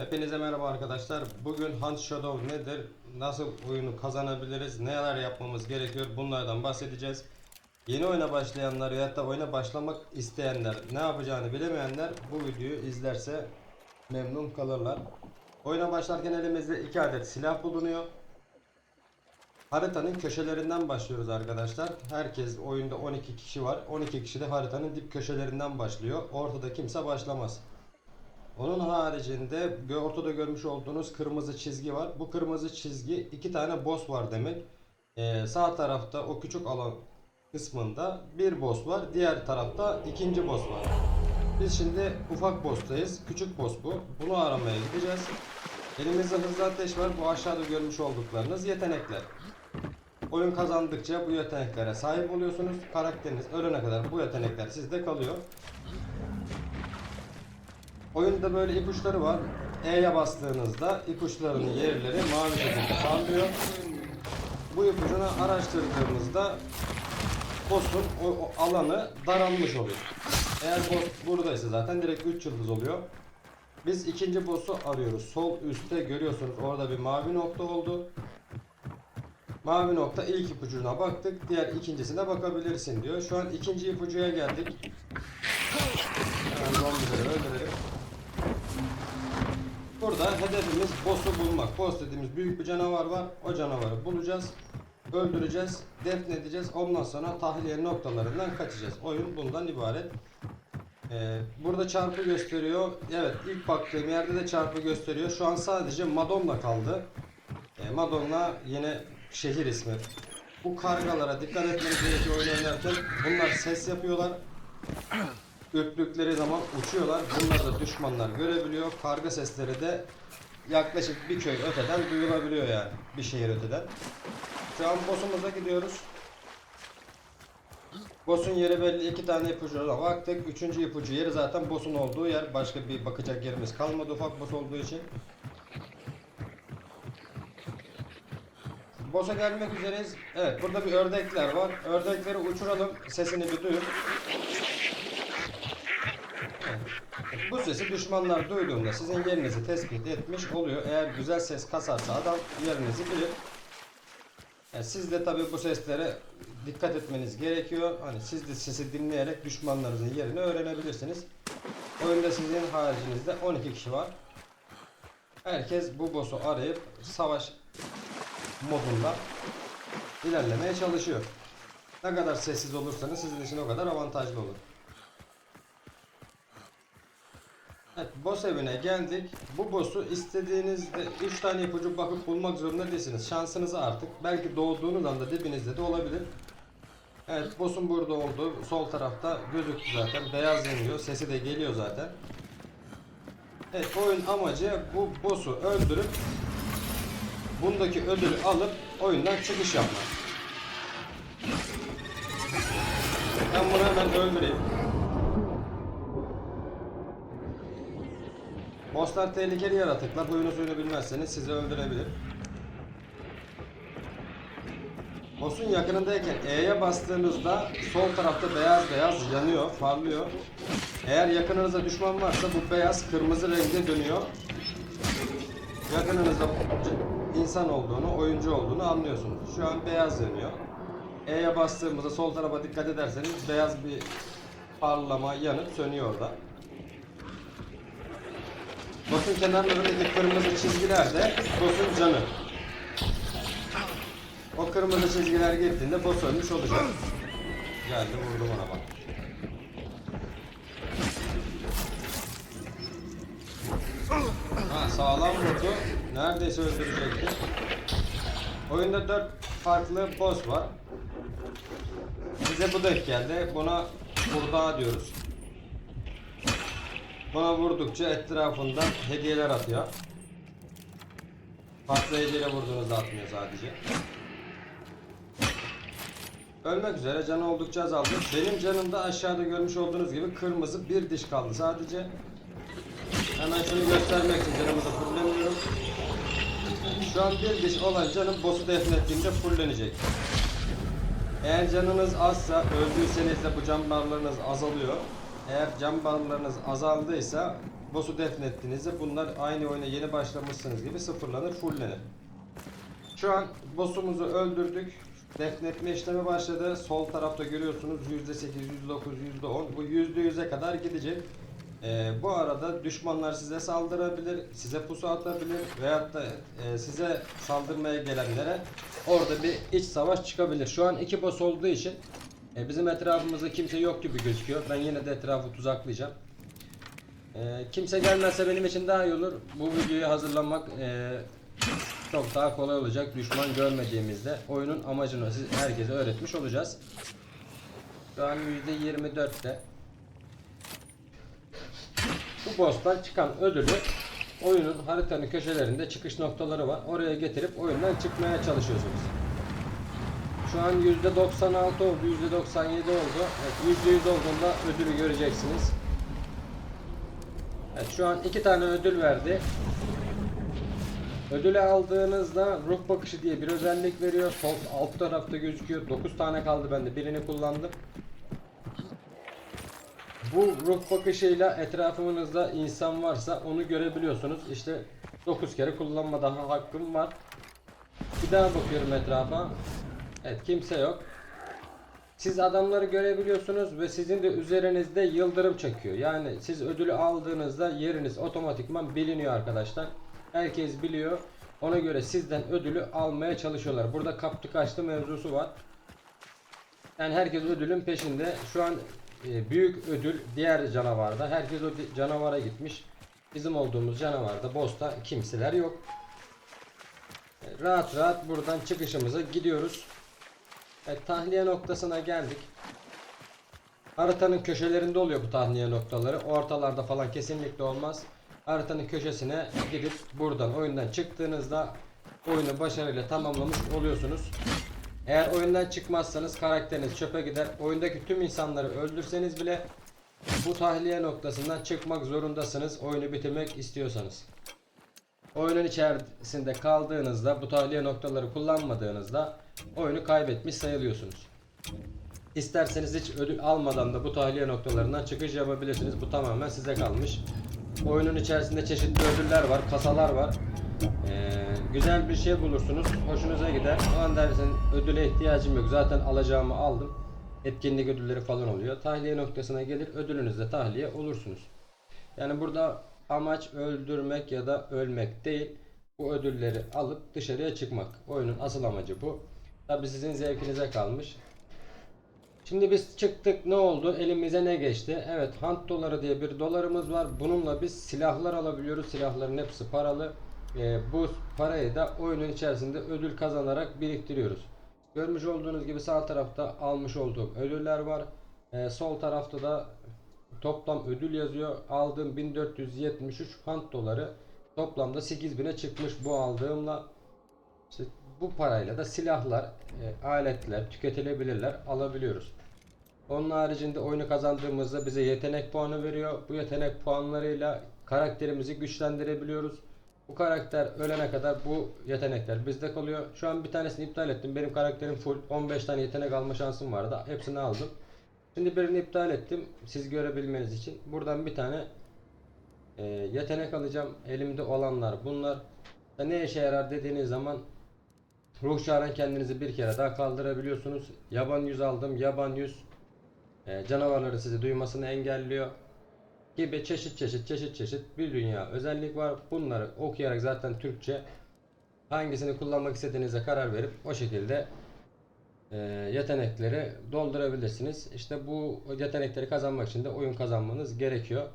Hepinize merhaba arkadaşlar. Bugün Hunt Shadow nedir? Nasıl oyunu kazanabiliriz? Neler yapmamız gerekiyor? Bunlardan bahsedeceğiz. Yeni oyuna başlayanlar ya da oyuna başlamak isteyenler, ne yapacağını bilemeyenler bu videoyu izlerse memnun kalırlar. Oyuna başlarken elimizde iki adet silah bulunuyor. Haritanın köşelerinden başlıyoruz arkadaşlar. Herkes oyunda 12 kişi var. 12 kişi de haritanın dip köşelerinden başlıyor. Ortada kimse başlamaz. Onun haricinde ortada görmüş olduğunuz kırmızı çizgi var. Bu kırmızı çizgi iki tane boss var demek. Ee, sağ tarafta o küçük alan kısmında bir boss var. Diğer tarafta ikinci boss var. Biz şimdi ufak boss'tayız. Küçük boss bu. Bunu aramaya gideceğiz. Elimizde hızlı ateş var. Bu aşağıda görmüş olduklarınız yetenekler. Oyun kazandıkça bu yeteneklere sahip oluyorsunuz. Karakteriniz ölene kadar bu yetenekler sizde kalıyor. Oyunda böyle ipuçları var. E'ye bastığınızda ipuçlarının yerleri mavi şekilde parlıyor. Bu ipucunu araştırdığımızda boss'un o, o alanı daralmış oluyor. Eğer boss buradaysa zaten direkt 3 yıldız oluyor. Biz ikinci boss'u arıyoruz. Sol üstte görüyorsunuz orada bir mavi nokta oldu. Mavi nokta ilk ipucuna baktık. Diğer ikincisine bakabilirsin diyor. Şu an ikinci ipucuya geldik. Hedefimiz boss'u bulmak. Boss dediğimiz büyük bir canavar var. O canavarı bulacağız. Öldüreceğiz. Defnedeceğiz. Ondan sonra tahliye noktalarından kaçacağız. Oyun bundan ibaret. Ee, burada çarpı gösteriyor. Evet ilk baktığım yerde de çarpı gösteriyor. Şu an sadece Madonna kaldı. Ee, Madonna yine şehir ismi. Bu kargalara dikkat etmeniz gerekiyor oyun. Bunlar ses yapıyorlar. Ürktükleri zaman uçuyorlar. Bunları da düşmanlar görebiliyor. Karga sesleri de yaklaşık bir köy öteden duyulabiliyor yani. Bir şehir öteden. Şu an boss'umuza gidiyoruz. Boss'un yeri belli. iki tane ipucuna baktık. Üçüncü ipucu yeri zaten boss'un olduğu yer. Başka bir bakacak yerimiz kalmadı ufak boss olduğu için. Boss'a gelmek üzereyiz. Evet burada bir ördekler var. Ördekleri uçuralım. Sesini bir duyun. Bu sesi düşmanlar duyduğunda sizin yerinizi tespit etmiş oluyor. Eğer güzel ses kasarsa adam yerinizi bilir. Yani siz de tabi bu seslere dikkat etmeniz gerekiyor. Hani siz de sesi dinleyerek düşmanlarınızın yerini öğrenebilirsiniz. Oyunda sizin haricinizde 12 kişi var. Herkes bu boss'u arayıp savaş modunda ilerlemeye çalışıyor. Ne kadar sessiz olursanız sizin için o kadar avantajlı olur. Evet, boss evine geldik. Bu boss'u istediğinizde 3 tane ipucu bakıp bulmak zorunda değilsiniz. Şansınız artık. Belki doğduğunuz anda dibinizde de olabilir. Evet, boss'un burada olduğu sol tarafta gözüktü zaten. Beyaz yanıyor. Sesi de geliyor zaten. Evet, oyun amacı bu boss'u öldürüp bundaki ödülü alıp oyundan çıkış yapmak. Ben bunu hemen öldüreyim. Bosslar tehlikeli yaratıklar. Huyunu suyunu bilmezseniz sizi öldürebilir. Boss'un yakınındayken E'ye bastığınızda sol tarafta beyaz beyaz yanıyor, parlıyor. Eğer yakınınızda düşman varsa bu beyaz kırmızı renge dönüyor. Yakınınızda insan olduğunu, oyuncu olduğunu anlıyorsunuz. Şu an beyaz yanıyor. E'ye bastığımızda sol tarafa dikkat ederseniz beyaz bir parlama yanıp sönüyor orada. Boss'un kenarlarındaki kırmızı çizgiler de boss'un canı. O kırmızı çizgiler gittiğinde boss ölmüş olacak. Geldi vurdum ona bak. Ha sağlam vurdu. Neredeyse öldürecekti. Oyunda 4 farklı boss var. Bize bu denk geldi. Buna kurdağa diyoruz. Buna vurdukça etrafından hediyeler atıyor. Farklı hediyeyle vurduğunuzda atmıyor sadece. Ölmek üzere canı oldukça azaldı. Benim canımda aşağıda görmüş olduğunuz gibi kırmızı bir diş kaldı sadece. Hemen şunu göstermek için canımızı fullemiyorum. Şu an bir diş olan canım boss'u defnettiğimde fullenecek. Eğer canınız azsa öldüyseniz de bu can barlarınız azalıyor. Eğer can barlarınız azaldıysa boss'u defnettiğinizde bunlar aynı oyuna yeni başlamışsınız gibi sıfırlanır, fulllenir. Şu an boss'umuzu öldürdük. Defnetme işlemi başladı. Sol tarafta görüyorsunuz %8, %9, %10. Bu %100'e kadar gidecek. Ee, bu arada düşmanlar size saldırabilir, size pusu atabilir veyahut da e, size saldırmaya gelenlere orada bir iç savaş çıkabilir. Şu an iki boss olduğu için e, bizim etrafımızda kimse yok gibi gözüküyor. Ben yine de etrafı tuzaklayacağım. E, kimse gelmezse benim için daha iyi olur. Bu videoyu hazırlamak e, çok daha kolay olacak. Düşman görmediğimizde oyunun amacını siz herkese öğretmiş olacağız. Şu an %24'te. Bu boss'tan çıkan ödülü oyunun haritanın köşelerinde çıkış noktaları var. Oraya getirip oyundan çıkmaya çalışıyorsunuz. Şu an %96 oldu, %97 oldu. Evet, %100 olduğunda ödülü göreceksiniz. Evet, şu an iki tane ödül verdi. Ödülü aldığınızda ruh bakışı diye bir özellik veriyor. Sol alt tarafta gözüküyor. 9 tane kaldı bende. Birini kullandım. Bu ruh bakışıyla etrafınızda insan varsa onu görebiliyorsunuz. İşte 9 kere kullanma daha hakkım var. Bir daha bakıyorum etrafa. Evet kimse yok. Siz adamları görebiliyorsunuz ve sizin de üzerinizde yıldırım çekiyor. Yani siz ödülü aldığınızda yeriniz otomatikman biliniyor arkadaşlar. Herkes biliyor. Ona göre sizden ödülü almaya çalışıyorlar. Burada kaptı kaçtı mevzusu var. Yani herkes ödülün peşinde. Şu an e, büyük ödül diğer canavarda. Herkes o canavara gitmiş. Bizim olduğumuz canavarda, boss'ta kimseler yok. E, Rahat rahat buradan çıkışımıza gidiyoruz. Evet, tahliye noktasına geldik. Haritanın köşelerinde oluyor bu tahliye noktaları. Ortalarda falan kesinlikle olmaz. Haritanın köşesine gidip buradan oyundan çıktığınızda oyunu başarıyla tamamlamış oluyorsunuz. Eğer oyundan çıkmazsanız karakteriniz çöpe gider. Oyundaki tüm insanları öldürseniz bile bu tahliye noktasından çıkmak zorundasınız oyunu bitirmek istiyorsanız. Oyunun içerisinde kaldığınızda bu tahliye noktaları kullanmadığınızda oyunu kaybetmiş sayılıyorsunuz. İsterseniz hiç ödül almadan da bu tahliye noktalarından çıkış yapabilirsiniz. Bu tamamen size kalmış. Oyunun içerisinde çeşitli ödüller var, kasalar var. Ee, güzel bir şey bulursunuz, hoşunuza gider. O an dersin ödüle ihtiyacım yok. Zaten alacağımı aldım. Etkinlik ödülleri falan oluyor. Tahliye noktasına gelir, ödülünüzle tahliye olursunuz. Yani burada amaç öldürmek ya da ölmek değil. Bu ödülleri alıp dışarıya çıkmak. Oyunun asıl amacı bu. Tabi sizin zevkinize kalmış. Şimdi biz çıktık ne oldu? Elimize ne geçti? Evet Hunt doları diye bir dolarımız var. Bununla biz silahlar alabiliyoruz. Silahların hepsi paralı. Ee, bu parayı da oyunun içerisinde ödül kazanarak biriktiriyoruz. Görmüş olduğunuz gibi sağ tarafta almış olduğum ödüller var. Ee, sol tarafta da toplam ödül yazıyor. Aldığım 1473 Hunt doları toplamda 8000'e çıkmış bu aldığımla. İşte bu parayla da silahlar, e, aletler, tüketilebilirler alabiliyoruz. Onun haricinde oyunu kazandığımızda bize yetenek puanı veriyor. Bu yetenek puanlarıyla karakterimizi güçlendirebiliyoruz. Bu karakter ölene kadar bu yetenekler bizde kalıyor. Şu an bir tanesini iptal ettim. Benim karakterim full. 15 tane yetenek alma şansım vardı. Hepsini aldım. Şimdi birini iptal ettim. Siz görebilmeniz için. Buradan bir tane e, yetenek alacağım. Elimde olanlar bunlar. Da ne işe yarar dediğiniz zaman Ruh çağıran kendinizi bir kere daha kaldırabiliyorsunuz. Yaban yüz aldım. Yaban yüz e, canavarları sizi duymasını engelliyor. Gibi çeşit çeşit çeşit çeşit bir dünya özellik var. Bunları okuyarak zaten Türkçe hangisini kullanmak istediğinize karar verip o şekilde yetenekleri doldurabilirsiniz. İşte bu yetenekleri kazanmak için de oyun kazanmanız gerekiyor.